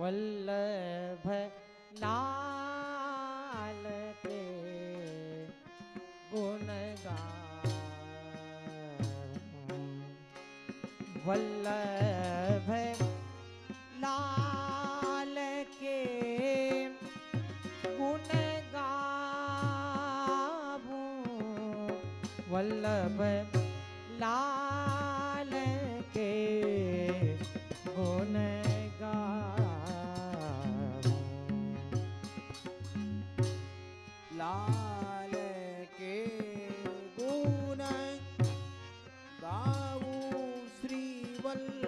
वल्लभ ना हम्म। वल्लभ लाल के गुण गाबू वल्लभ लाल ಶ್ರೀವಲ್ಲ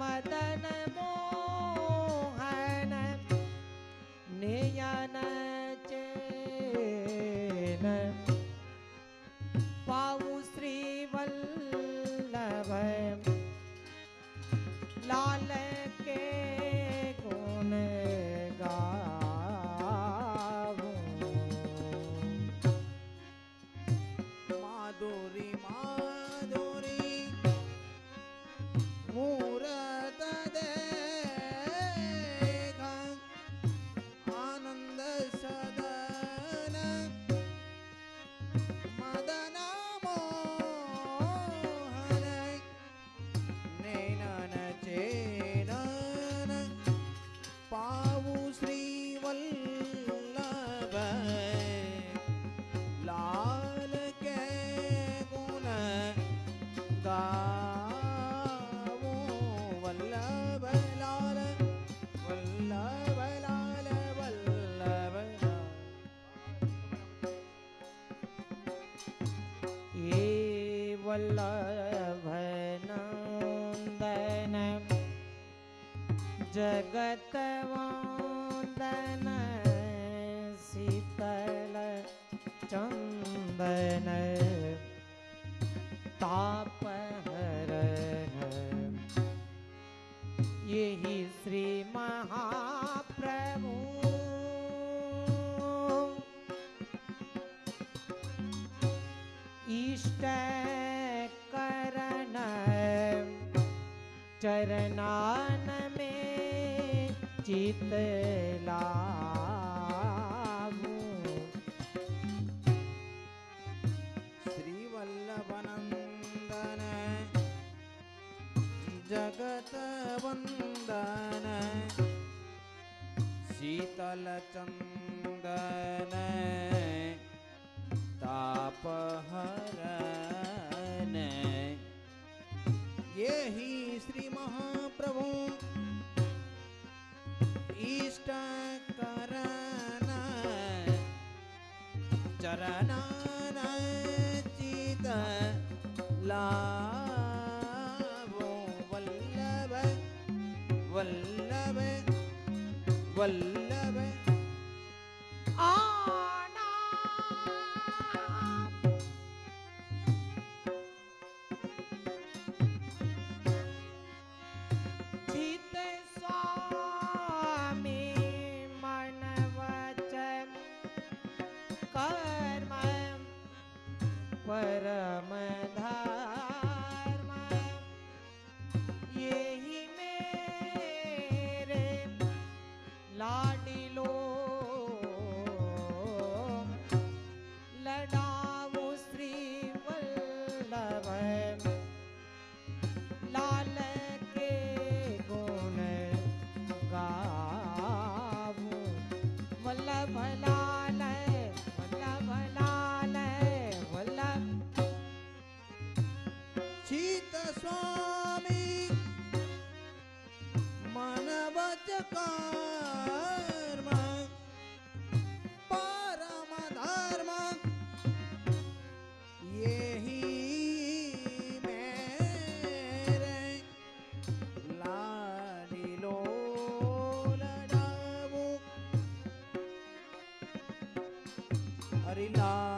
मदन मोहन नेयन वल्लभनन्दन जगतवन्दन शीतल चन्दन। तापहरण। यही श्री महाप्रभु। ईष्ट चरनान में चित श्रीवल्लभनन्दन जगतवन्दन शीतलचन्दन ताप charananachita lavo vallava vallava vallava परम धामा यही मेरे लाडिलो। लडाऊ श्री वल्लभ। लाल के गुण गाऊ वल्लभ ला स्वामी। मन कर्म परम धर्म। यही मेरे लाडिलो लडाऊ हरि लाल।